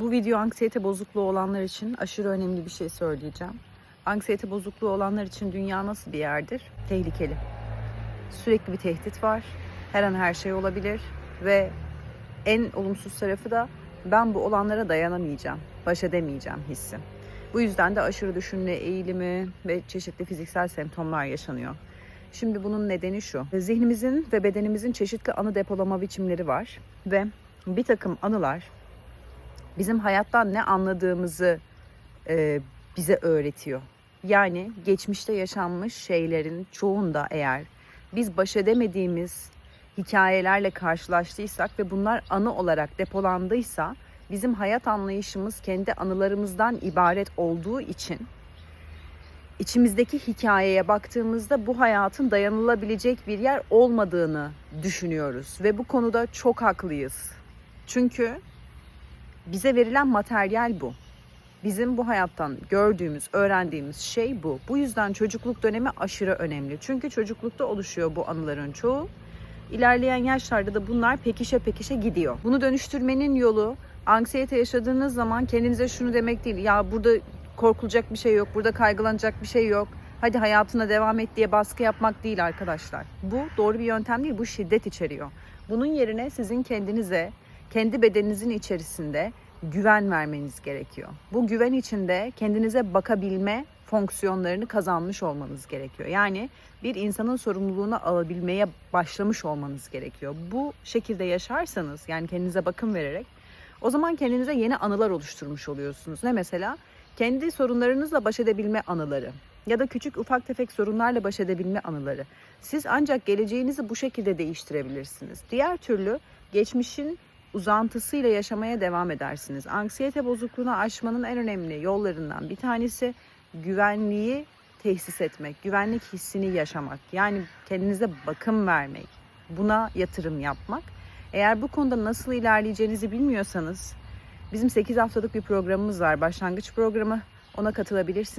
Bu video anksiyete bozukluğu olanlar için aşırı önemli bir şey söyleyeceğim. Anksiyete bozukluğu olanlar için dünya nasıl bir yerdir? Tehlikeli. Sürekli bir tehdit var. Her an her şey olabilir ve en olumsuz tarafı da ben bu olanlara dayanamayacağım, baş edemeyeceğim hissi. Bu yüzden de aşırı düşünme eğilimi ve çeşitli fiziksel semptomlar yaşanıyor. Şimdi bunun nedeni şu. Zihnimizin ve bedenimizin çeşitli anı depolama biçimleri var ve bir takım anılar bizim hayattan ne anladığımızı e, bize öğretiyor. Yani geçmişte yaşanmış şeylerin çoğunda eğer biz baş edemediğimiz hikayelerle karşılaştıysak ve bunlar anı olarak depolandıysa bizim hayat anlayışımız kendi anılarımızdan ibaret olduğu için içimizdeki hikayeye baktığımızda bu hayatın dayanılabilecek bir yer olmadığını düşünüyoruz ve bu konuda çok haklıyız. Çünkü bize verilen materyal bu. Bizim bu hayattan gördüğümüz, öğrendiğimiz şey bu. Bu yüzden çocukluk dönemi aşırı önemli. Çünkü çocuklukta oluşuyor bu anıların çoğu. İlerleyen yaşlarda da bunlar pekişe pekişe gidiyor. Bunu dönüştürmenin yolu anksiyete yaşadığınız zaman kendinize şunu demek değil. Ya burada korkulacak bir şey yok, burada kaygılanacak bir şey yok. Hadi hayatına devam et diye baskı yapmak değil arkadaşlar. Bu doğru bir yöntem değil, bu şiddet içeriyor. Bunun yerine sizin kendinize, kendi bedeninizin içerisinde güven vermeniz gerekiyor. Bu güven içinde kendinize bakabilme fonksiyonlarını kazanmış olmanız gerekiyor. Yani bir insanın sorumluluğunu alabilmeye başlamış olmanız gerekiyor. Bu şekilde yaşarsanız yani kendinize bakım vererek o zaman kendinize yeni anılar oluşturmuş oluyorsunuz. Ne mesela? Kendi sorunlarınızla baş edebilme anıları ya da küçük ufak tefek sorunlarla baş edebilme anıları. Siz ancak geleceğinizi bu şekilde değiştirebilirsiniz. Diğer türlü geçmişin uzantısıyla yaşamaya devam edersiniz. Anksiyete bozukluğunu aşmanın en önemli yollarından bir tanesi güvenliği tesis etmek, güvenlik hissini yaşamak. Yani kendinize bakım vermek, buna yatırım yapmak. Eğer bu konuda nasıl ilerleyeceğinizi bilmiyorsanız bizim 8 haftalık bir programımız var, başlangıç programı. Ona katılabilirsiniz.